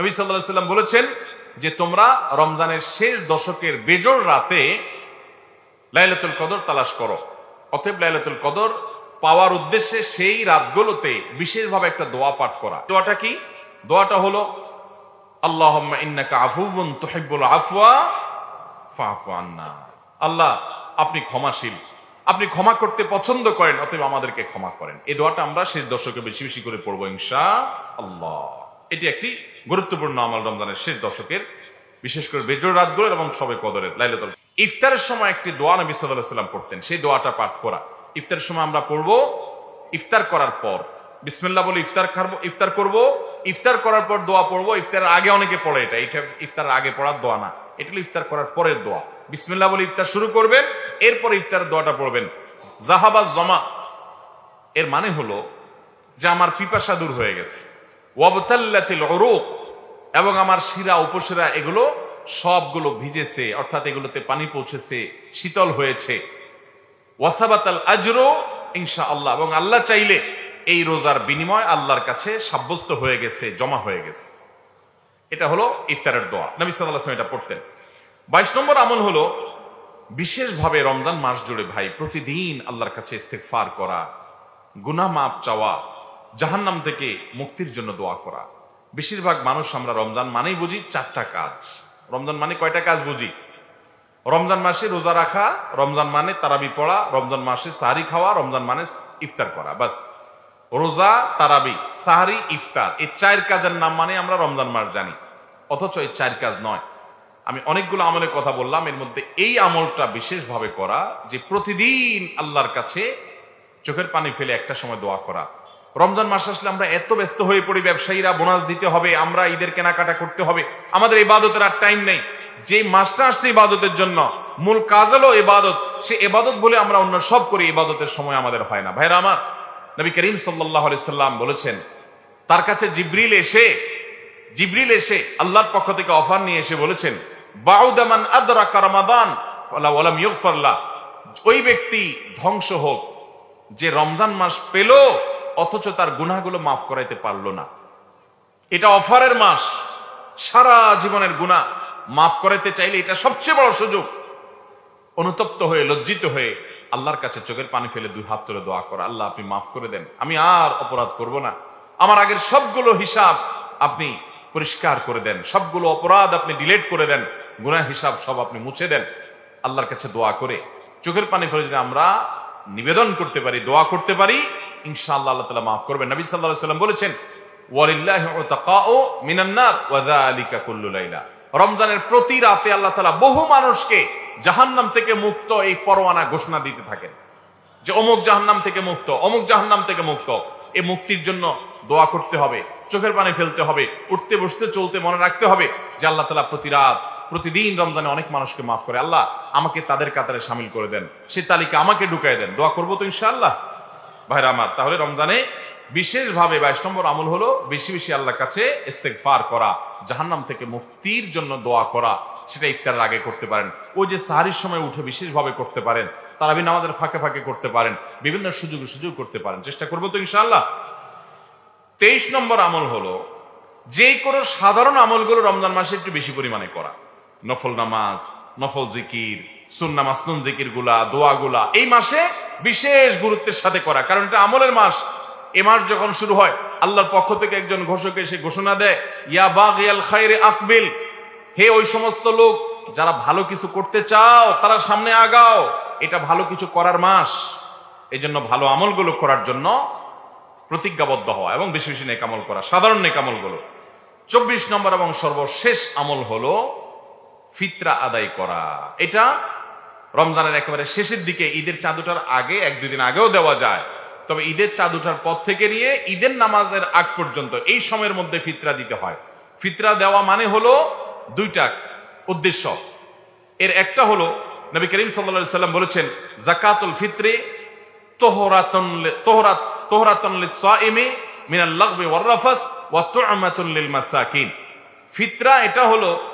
নবী সাল্লাহ সাল্লাম বলেছেন যে তোমরা রমজানের শেষ দশকের বেজোর রাতে লাইলাতুল কদর তালাশ করো। অতএব লাইলাতুল কদর পাওয়ার উদ্দেশ্যে সেই রাতগুলোতে বিশেষভাবে একটা দোয়া পাঠ করা। দোয়াটা কি? দোয়াটা হলো আল্লাহ ইন্নাকা আফুবুন তুহিব্বুল আফওয়া ফাফু আন্না। আল্লাহ, আপনি ক্ষমাশীল। আপনি ক্ষমা করতে পছন্দ করেন, অতএব আমাদেরকে ক্ষমা করেন। এই দোয়াটা আমরা শেষ দশকে বেশি বেশি করে পড়ব ইনশা আল্লাহ এটি একটি গুরুত্বপূর্ণ আমল রমজানের শেষ দশকের, বিশেষ করে বেজোর রাতগুলো এবং সবে কদরের লাইলাতুল ইফতারের সময় একটি দোয়া নবী সাল্লাহ সাল্লাম পড়তেন। সেই দোয়াটা পাঠ করা। ইফতারের সময় আমরা পড়ব, ইফতার করার পর। বিসমিল্লাহ বলে ইফতার খাব ইফতার করব। ইফতার করার পর দোয়া পড়ব। ইফতারের আগে অনেকে পড়ে এটা। এটা ইফতারের আগে পড়ার দোয়া না। এটা ইফতার করার পরের দোয়া। বিসমিল্লা বলে ইফতার শুরু করবেন, এরপর ইফতারের দোয়াটা পড়বেন। জাহাবাজ জমা। এর মানে হলো যে আমার পিপাসা দূর হয়ে গেছে। এবং আমার শিরা, উপশিরা, এগুলো সবগুলো ভিজেছে, অর্থাৎ এগুলোতে পানি পৌঁছেছে, শীতল হয়েছে। ওয়াসাবাতাল আজরো ইনশা আল্লাহ এবং আল্লাহ চাইলে এই রোজার বিনিময় আল্লাহর কাছে সাব্যস্ত হয়ে গেছে, জমা হয়ে গেছে। এটা হলো ইফতারের দোয়া। নবী সাল্লাহ এটা পড়তেন। বাইশ নম্বর আমল হলো বিশেষভাবে রমজান মাস জুড়ে ভাই, প্রতিদিন আল্লাহর কাছে ইস্তেকফার করা, গুনাহ মাপ চাওয়া জাহান্নাম থেকে মুক্তির জন্য দোয়া করা। বেশিরভাগ মানুষ আমরা রমজান মানেই বুঝি চারটা কাজ। রমজান মানে কয়টা কাজ বুঝি? রমজান মাসে রোজা রাখা, রমজান মানে তারাবি পড়া, রমজান মাসে সাহারি খাওয়া, রমজান মানে ইফতার করা, বাস। রোজা, তারাবি, সাহারি, ইফতার, এই চার কাজের নাম মানে আমরা রমজান মাস জানি। অথচ এই চার কাজ নয়। আমি অনেকগুলো আমলের কথা বললাম, এর মধ্যে এই আমলটা বিশেষভাবে করা যে প্রতিদিন আল্লাহর কাছে চোখের পানি ফেলে একটা সময় দোয়া করা। রমজান মাস আসলে আমরা এত ব্যস্ত হয়ে পড়ি, ব্যবসায়ীরা বোনাস দিতে হবে, আমরা ঈদের কেনাকাটা করতে হবে। আমাদের ইবাদতের আর টাইম নেই। যে মাসটা আসছে ইবাদতের জন্য, মূল কাজ হলো ইবাদত। সে ইবাদত বলে আমরা অন্য সব করি, ইবাদতের সময় আমাদের হয় না। ভাইরা আমার, নবী করিম সাল্লাহ সাল্লাম বলেছেন, তার কাছে জিব্রিল এসে জিব্রিল এসে আল্লাহর পক্ষ থেকে অফার নিয়ে এসে বলেছেন বাউদামান আদরাকা রমাদান ফালা ওয়ালাম ইউগফারলা ওই ব্যক্তি ধ্বংস হোক, যে রমজান মাস পেল অথচ তার গুনাহগুলো মাফ করাইতে পারল না। এটা অফারের মাস। সারা জীবনের গুনাহ মাফ করাইতে চাইলে এটা সবচেয়ে বড় সুযোগ। অনুতপ্ত হয়ে, লজ্জিত হয়ে আল্লাহর কাছে চোখের পানি ফেলে দুই হাত তুলে দোয়া করা, আল্লাহ, আপনি মাফ করে দেন। আমি আর অপরাধ করব না। আমার আগের সবগুলো হিসাব আপনি পরিষ্কার করে দেন। সবগুলো অপরাধ আপনি ডিলেট করে দেন। গুনাহ হিসাব সব আপনি মুছে দেন। আল্লাহর কাছে দোয়া করে, চোখের পানি ফেলে যদি আমরা নিবেদন করতে পারি, দোয়া করতে পারি ইনশাআল্লাহ আল্লাহ মাফ করবেন। নবী সাল্লাহ সাল্লাম বলেছেন রমজানের প্রতি রাতে আল্লাহ তালা বহু মানুষকে জাহান্নাম থেকে মুক্ত এই পরোয়ানা ঘোষণা দিতে থাকেন। যে অমুক জাহান্নাম থেকে মুক্ত, অমুক জাহান্নাম থেকে মুক্ত। এই মুক্তির জন্য দোয়া করতে হবে, চোখের পানি ফেলতে হবে, উঠতে, বসতে, চলতে মনে রাখতে হবে যে আল্লাহ তালা প্রতি রাত, প্রতিদিন রমজানে অনেক মানুষকে মাফ করে। আল্লাহ আমাকে তাদের কাতারে সামিল করে দেন। সে তালিকা আমাকে ঢুকাই দেন। দোয়া করব তো ইনশাআল্লাহ? ভাইরা আমার, তাহলে রমজানে বিশেষভাবে বাইশ নম্বর আমল হলো বেশি বেশি আল্লাহর কাছে ইস্তেগফার করা, জাহান্নাম থেকে মুক্তির জন্য দোয়া করা, সেটা ইফতারের আগে করতে পারেন। ওই যে সাহারির সময় উঠে বিশেষভাবে করতে পারেন তারা তারাবিন আমাদের ফাঁকে ফাঁকে করতে পারেন, বিভিন্ন সুযোগ সুযোগ করতে পারেন। চেষ্টা করব তো ইনশাআল্লাহ। তেইশ নম্বর আমল হলো যে কোনো সাধারণ আমলগুলো রমজান মাসে একটু বেশি পরিমাণে করা। নফল নামাজ, নফল জিকির সুন্না মাসনুন জিকিরগুলা দোয়া গুলা এই মাসে বিশেষ গুরুত্বের সাথে করা। কারণ এটা আমলের মাস। এ মাস যখন শুরু হয়, আল্লাহর পক্ষ থেকে একজন ঘোষক এসে ঘোষণা দেয়, ইয়া বাগ ইয়াল খাইরে আকবিল। হে ওই সমস্ত লোক, যারা ভালো কিছু করতে চাও, তারা সামনে আগাও। এটা ভালো কিছু করার মাস। এই জন্য ভালো আমলগুলো করার জন্য প্রতিজ্ঞাবদ্ধ হওয়া এবং বেশি বেশি নেকামল করা। সাধারণ নেকামলগুলো চব্বিশ নম্বর এবং সর্বশেষ আমল হলো ফিতরা আদায় করা। এটা রমজানের একেবারে শেষের দিকে ঈদের চাঁদুটার আগে, এক দুই দিন আগেও দেওয়া যায়। তবে ঈদের চাঁদুটার পর থেকে নিয়ে ঈদের নামাজের আগ পর্যন্ত এই সময়ের মধ্যে ফিতরা দিতে হয়। ফিতরা দেওয়া মানে হলো দুইটা উদ্দেশ্য। এর একটা হলো, নবী করিম সাল্লা সাল্লাম বলেছেন, জাকাতুল ফিত্রে মাসাকিন। ফিতরা এটা হলো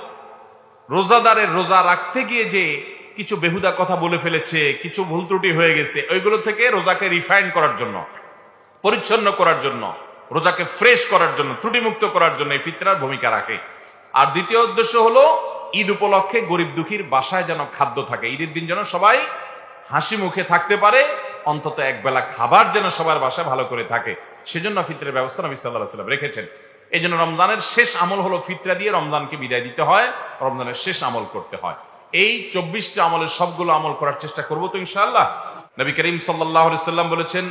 রোজাদারের রোজা রাখতে গিয়ে যে কিছু বেহুদা কথা বলে ফেলেছে, কিছু ভুল ত্রুটি হয়ে গেছে, ওইগুলো থেকে রোজাকে রিফাইন করার জন্য, পরিচ্ছন্ন করার জন্য, রোজাকে ফ্রেশ করার জন্য, ত্রুটিমুক্ত করার জন্য এই ফিতরার ভূমিকা রাখে। আর দ্বিতীয় উদ্দেশ্য হলো, ঈদ উপলক্ষে গরিব দুঃখীর বাসায় যেন খাদ্য থাকে। ঈদের দিন যেন সবাই হাসি মুখে থাকতে পারে, অন্তত এক বেলা খাবার যেন সবার বাসায় ভালো করে থাকে। সেজন্য ফিতরের ব্যবস্থা নবী সাল্লাহ সাল্লাম রেখেছেন। এই জন্য রমজানের শেষ আমল হলো ফিতরা দিয়ে রমজানকে বিদায় দিতে হয়, রমজানের শেষ আমল করতে হয়। এই চব্বিশটা আমলের সবগুলো আমল করার চেষ্টা করব তো ইনশাআল্লাহ। নবী করিম সাল্লাহ সাল্লাম বলেছেন,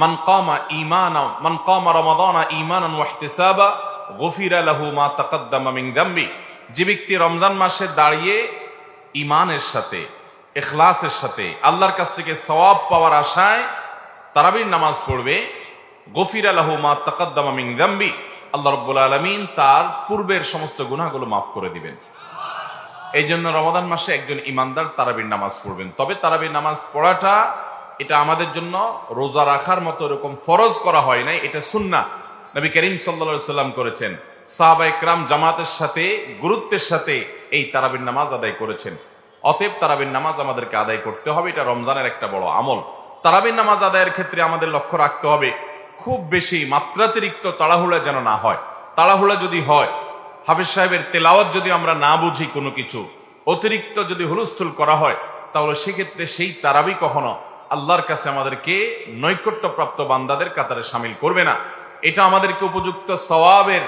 মান কামা ইমানা মান কামা রমাদানা ইমানান ওয়াহতিসাবা গফিরা লাহু মা তাকাদ্দামা মিন যামবি যে ব্যক্তি রমজান মাসে দাঁড়িয়ে ইমানের সাথে এখলাসের সাথে, আল্লাহর কাছ থেকে সওয়াব পাওয়ার আশায় তারাবির নামাজ পড়বে, গফির আলাহু মা তাকাদ্দামা মিন যামবি আল্লাহ রাব্বুল আলামিন তার পূর্বের সমস্ত গুনাহগুলো মাফ করে দিবেন। এই জন্য রমাদান মাসে একজন ইমানদার তারাবির নামাজ পড়বেন। তবে তারাবির নামাজ পড়াটা, এটা আমাদের জন্য রোজা রাখার মতো এরকম ফরজ করা হয় নাই, এটা সুন্না নবী করিম সাল্লা সাল্লাম করেছেন। সাহাবা ইকরাম জামাতের সাথে, গুরুত্বের সাথে এই তারাবির নামাজ আদায় করেছেন। অতএব তারাবির নামাজ আমাদেরকে আদায় করতে হবে, এটা রমজানের একটা বড় আমল। তারাবির নামাজ আদায়ের ক্ষেত্রে আমাদের লক্ষ্য রাখতে হবে, খুব বেশি মাত্রাতিরিক্ত তাড়াহুড়া যেন না হয়। তাড়াহুড়া যদি হয় হাফিজ সাহেবের তেলাওয়াত যদি আমরা না বুঝি কোনো কিছু, অতিরিক্ত যদি হুলস্থুল করা হয়, তাহলে সেক্ষেত্রে সেই তারাবি কখনো আল্লাহর কাছে আমাদেরকে নৈকট্যপ্রাপ্ত বান্দাদের কাতারে সামিল করবে না। এটা আমাদেরকে উপযুক্ত সওয়াবের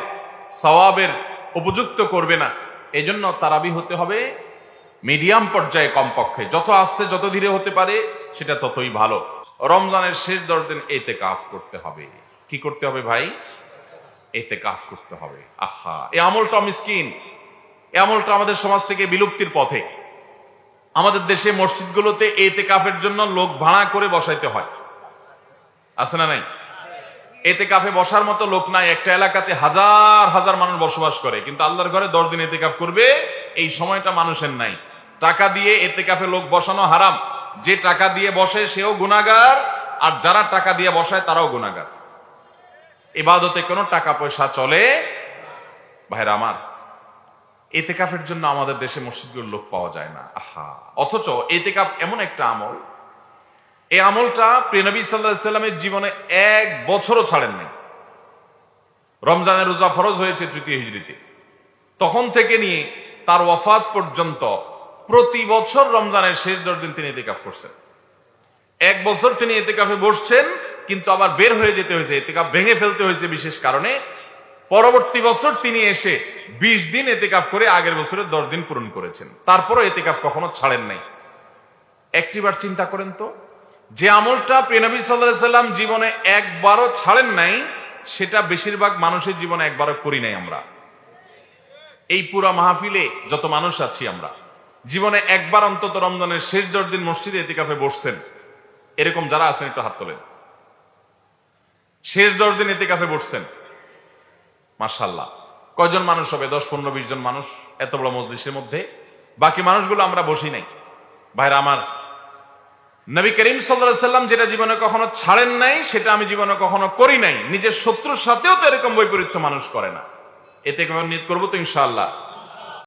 সওয়াবের উপযুক্ত করবে না। এজন্য তারাবি হতে হবে মিডিয়াম পর্যায়ে কমপক্ষে। যত আস্তে যত ধীরে হতে পারে, সেটা ততই ভালো। রমজানের শেষ দশ দিন এতে কাফ করতে হবে। কি করতে হবে ভাই? এতে কাফ করতে হবে। আহা এই আমলটা মিসকিন। এই আমলটা আমাদের সমাজ থেকে বিলুপ্তির পথে। আমাদের দেশে মসজিদগুলোতে এতে কাফের জন্য লোক ভাড়া করে বসাইতে হয়। আছে না নাই? এতে কাফে বসার মতো লোক নাই। একটা এলাকাতে হাজার হাজার মানুষ বসবাস করে। কিন্তু আল্লাহর ঘরে দশ দিন এতে কাফ করবে, এই সময়টা মানুষের নাই। টাকা দিয়ে এতে কাফে লোক বসানো হারাম। যে টাকা দিয়ে বসে সেও গুণাগার আর যারা টাকা দিয়ে বসায় তারাও গুণাগার ইবাদতে কোনো টাকা পয়সা চলে? ভাইরা আমার, এতেকাফের জন্য আমাদের দেশে মসজিদগুলোর লোক পাওয়া যায় না। আহা। অথচ এতেকাফ এমন একটা আমল। এই আমলটা প্রেনবী সাল্লামের জীবনে এক বছরও ছাড়েন নাই রমজানের রোজা ফরজ হয়েছে তৃতীয় হিজড়িতে। তখন থেকে নিয়ে তার ওয়াফাত পর্যন্ত প্রতি বছর রমজানের শেষ দশ দিন তিনি এতেকাফ করছেন। এক বছর তিনি এতেকাফে বসছেন কিন্তু আবার বের হয়ে যেতে হয়েছে, এতেকাফ ভেঙে ফেলতে হয়েছে বিশেষ কারণে। পরবর্তী বছর তিনি এসে ২০ দিন এতেকাফ করে আগের বছরের দশ দিন পূরণ করেছেন। তারপরও এতেকাফ কখনো ছাড়েন নাই। একটিবার চিন্তা করেন তো, যে আমলটা সাল্লাহ সাল্লাম জীবনে একবারও ছাড়েন নাই, সেটা বেশিরভাগ মানুষের জীবনে একবারও করি নাই আমরা। এই পুরা মাহফিলে যত মানুষ আছি আমরা, জীবনে একবার অন্তত রমজানের শেষ দশ দিন মসজিদে এতেকাফে বসছেন। এরকম যারা আছেন একটু হাত তোলেন। শেষ দশ দিন এতেকাফে বসছেন। মার্শাল্লাহ কয়জন মানুষ হবে? দশ, পনেরো, বিশ জন মানুষ এত বড় মজলিসের মধ্যে। বাকি মানুষগুলো আমরা বসি নাই। ভাইরা, আমার নবী করিম সাল্লাম যেটা জীবনে কখনো ছাড়েন নাই, সেটা আমি জীবনে কখনো করি নাই। নিজের শত্রুর সাথেও তো এরকম বৈপরীত্য মানুষ করে না। এতে কেমন নিয়ত করব তো ইনশাআল্লাহ।